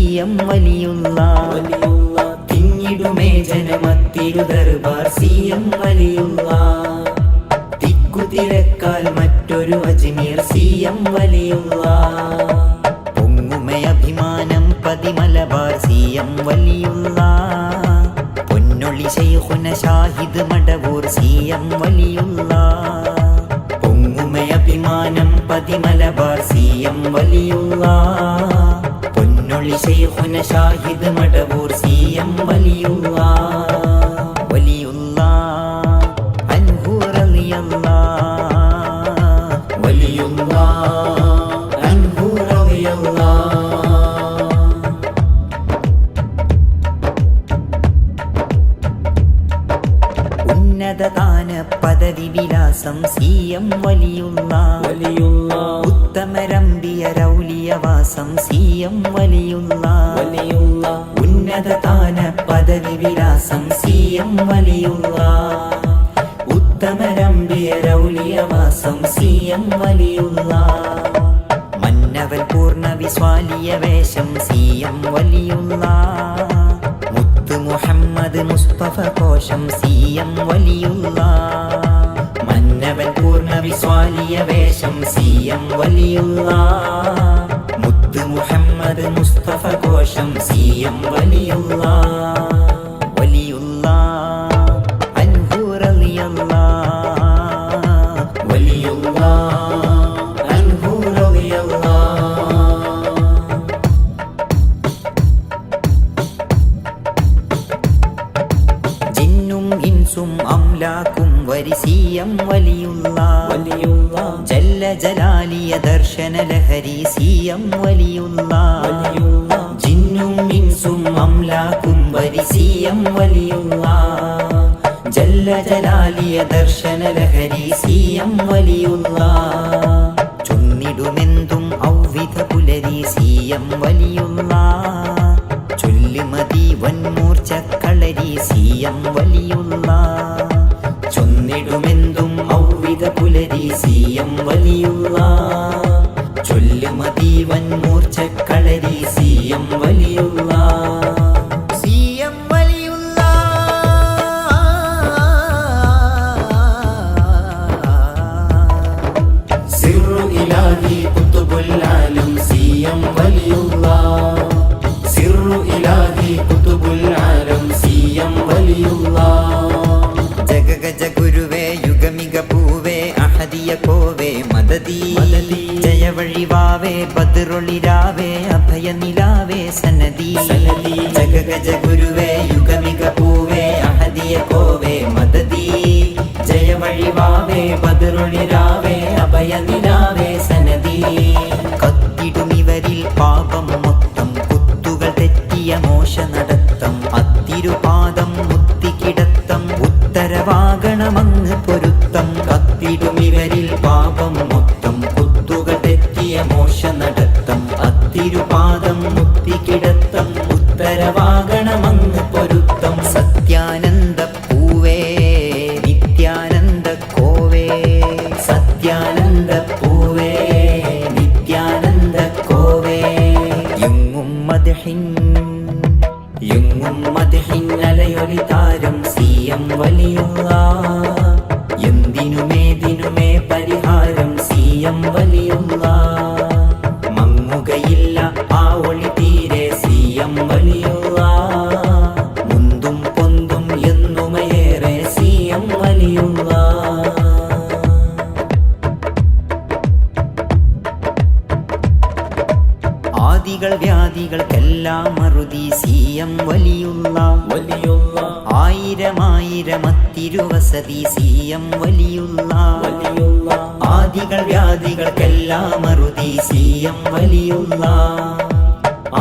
C വലിയുള്ള തിങ്ങിടുമേ ജനമത്തിരു ദർബാർ. സി എം വലിയുള്ള തിക്കുതിരക്കാൽ മറ്റൊരു അജ്മീർ. സി എം വലിയുള്ള പൊങ്ങുമേ അഭിമാനം പതിമലബാർ. സി എം വലിയുള്ള പൊന്നൊളി ശൈഖുന ഷാഹിദ് മടവൂർ. സി എം വലിയുള്ള അഭിമാനം പതിമലബാർ. സി എം വലിയുള്ള പൊന്നൊളി ശൈഖുന ഷാഹിദ് മടവൂർ സി എം വലിയുള്ള. ഉന്നതദാന പദവി വിലാസം സി എം വലിയുള്ള. വലിയുള്ള. രൗലിയവാസം സി എം വലിയുള്ള വലിയുള്ള ഉന്നതതാന പദവി വിലാസം സി എം വലിയുള്ള ഉത്തമരമ്പിയ രൗലിയവാസം സി എം വലിയുള്ള മന്നവൻ പൂർണ വിസ്വാലിയ വേഷം സി എം വലിയുള്ള മുത്ത് മുഹമ്മദ് മുസ്തഫ കോശം സി എം വലിയുള്ള മന്നവൻ പൂർണ വിസ്വാലിയ വേഷം സി എം വലിയുള്ള കോശം സി വലിയുള്ള ജല്ല ജലാലിയ ദർശന ലഹരി സീയം വലിയുള്ള ചൊന്നിടുമെന്തും ഔവിധ പുലരി സീയം വലിയുള്ള ചൊല്ലുമതി വൻമൂർച്ചക്കളരി എം വലിയുള്ള ചൊന്നിടുമെന്തും ഔവിധ പുലരി സീയം വലിയുള്ള ചൊല്ലുമതി വൻമൂർച്ചക്കളരി എം വലിയുള്ള അഹദിയ കോവേ മദതി ജയവഴിവാവേ യുങ്ങും മതിഹിന്നലയൊലി താരം എം വലിയുള്ള എന്തിനുമേതിനുമേ പരിഹാരം സിയം വലിയുള്ള മങ്ങുകയില്ല ആ ഒളി തീരെ സിയം വലിയുള്ള മുന്തും പൊന്തും എന്നുമയേറെ എം വലിയുള്ള ആദികൾ വ്യാധികൾക്കെല്ലാം സീയം വലിയുള്ള വലിയുള്ള ആദികൾ വ്യാധികൾക്കെല്ലാം മറുതി സീയം വലിയുള്ള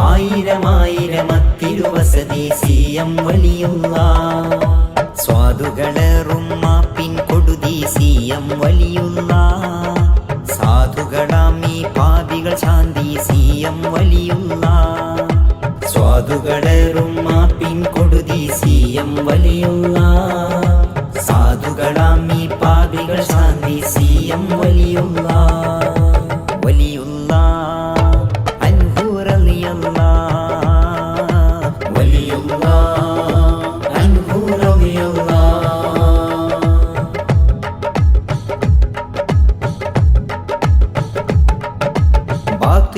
ആയിരം ആയിരം സി എം വലിയുള്ള സ്വാദുകളേറും മാപ്പിൻ കൊടുതി സി എം വലിയുള്ള ഈ പാപികൾ ശാന്തി സി എം വലിയുള്ള സ്വാദുകളേറും മാപ്പിൻ കൊടുതി സി എം വലിയുള്ള സാധുകളാം ഈ പാപികൾ ശാന്തി. സി എം വലിയുള്ള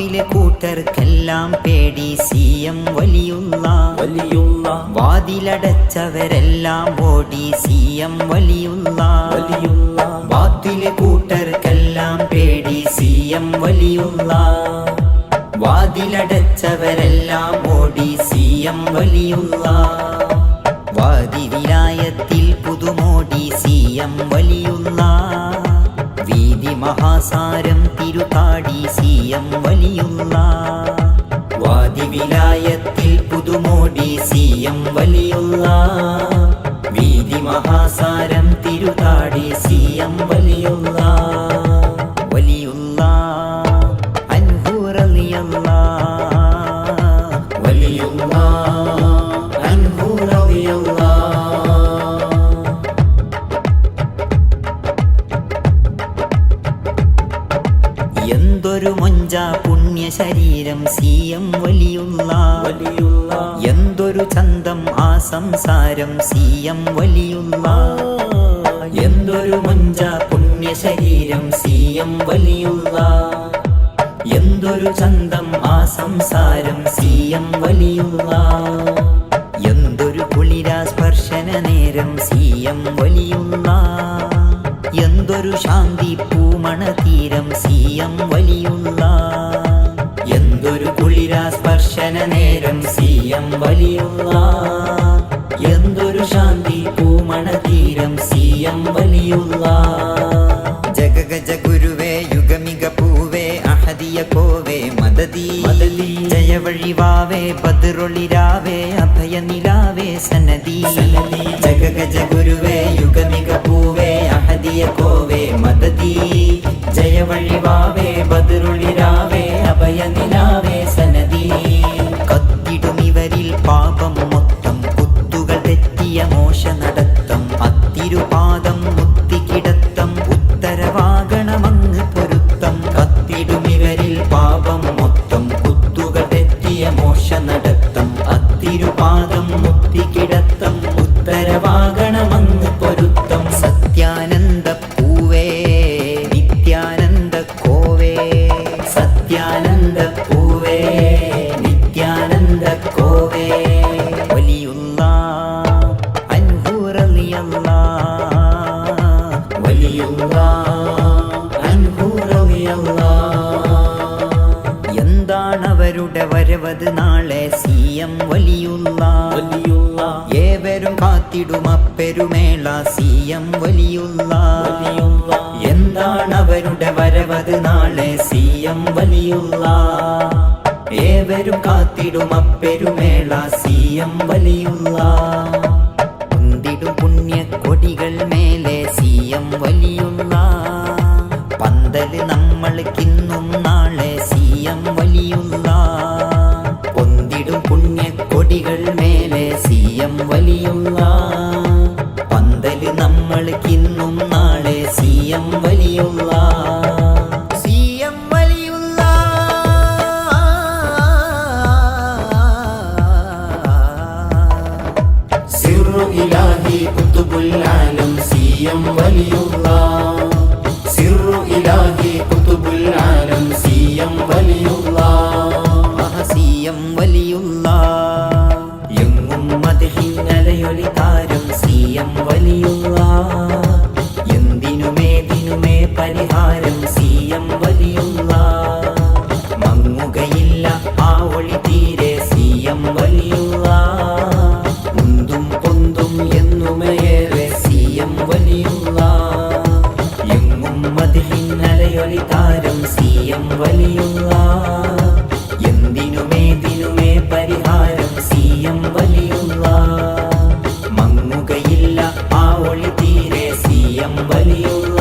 ബാത്തിലെ കൂട്ടർക്കെല്ലാം പേടി. സി എം വലിയുള്ള വലിയുള്ള വാതിലടച്ചവരെല്ലാം ഓടി. സി എം വലിയുള്ള വലിയുള്ള വാതിലെ കൂട്ടർക്കെല്ലാം പേടി. സി എം വലിയുള്ള വാതിലടച്ചവരെല്ലാം ഓടി. സി എം വലിയുള്ള വാതിവിലായത്തിൽ പുതുമോടി. സി എം വലിയുള്ള വീതി മഹാസാരം തിരുതാടി സി എം വലിയുള്ള വാദിവിലായത്തിൽ പുതുമോടി സി എം വലിയുള്ള വീതി മഹാസാരം തിരുതാടി സി എം വലിയുള്ള എന്തൊരു മൊഞ്ച പുണ്യ ശരീരം സി എം വലിയുള്ള. വലിയുള്ള. എന്തൊരു ചന്തം ആ സംസാരം സി എം വലിയുള്ള എന്തൊരു മൊഞ്ച പുണ്യ ശരീരം സി എം വലിയുള്ള. എന്തൊരു ചന്തം ആ സംസാരം C M Valiyullah. M Valiyullah ജഗഗജ ഗുരുവേ യുഗമിക പൂവേ അഹദിയ കോവേ മദതി. ജയവഴിവാവേ ബദറൊളിരാവേ അഭയ നിലാവേ സനദി സനദി. ജഗഗജ ഗുരുവേ യുഗമിക പൂവേ അഹദിയ കോവേ മദതി ജയവഴിവാവേ അത്തിരുപാദം കിടത്തം ഉത്തരവാകണമെന്ന് പൊരുത്തം. സത്യാനന്ദ പൂവേ നിത്യാനന്ദ കോവേ. സത്യാനന്ദ പൂവേ നിത്യാനന്ദ കോവേ. വലിയുള്ള അൻഹൂറലിയല്ല വലിയുള്ള അൻഹൂറവിയുള്ള എന്താണ് വരവത് നാളെ സി എം വലിയുള്ള. വലിയുള്ള. ഏവരും കാത്തിടും അപ്പെരുമേള സി എം വലിയുള്ള. വലിയുള്ള. എന്താണ് അവരുടെ വരവത് നാളെ സി എം വലിയുള്ള. ഏവരും കാത്തിടും അപ്പെരുമേള സി എം വലിയുള്ള. കുന്തിടും പുണ്യ കൊടികൾ മേലെ സി എം വലിയുള്ള. വലിയുള്ള പന്തൽ നമ്മൾക്കിന്നും നാളെ സി എം ಆ ಒಳಿತೀರೆ ಸಿಎಂ ಬಲಿಯುಲ್ಲ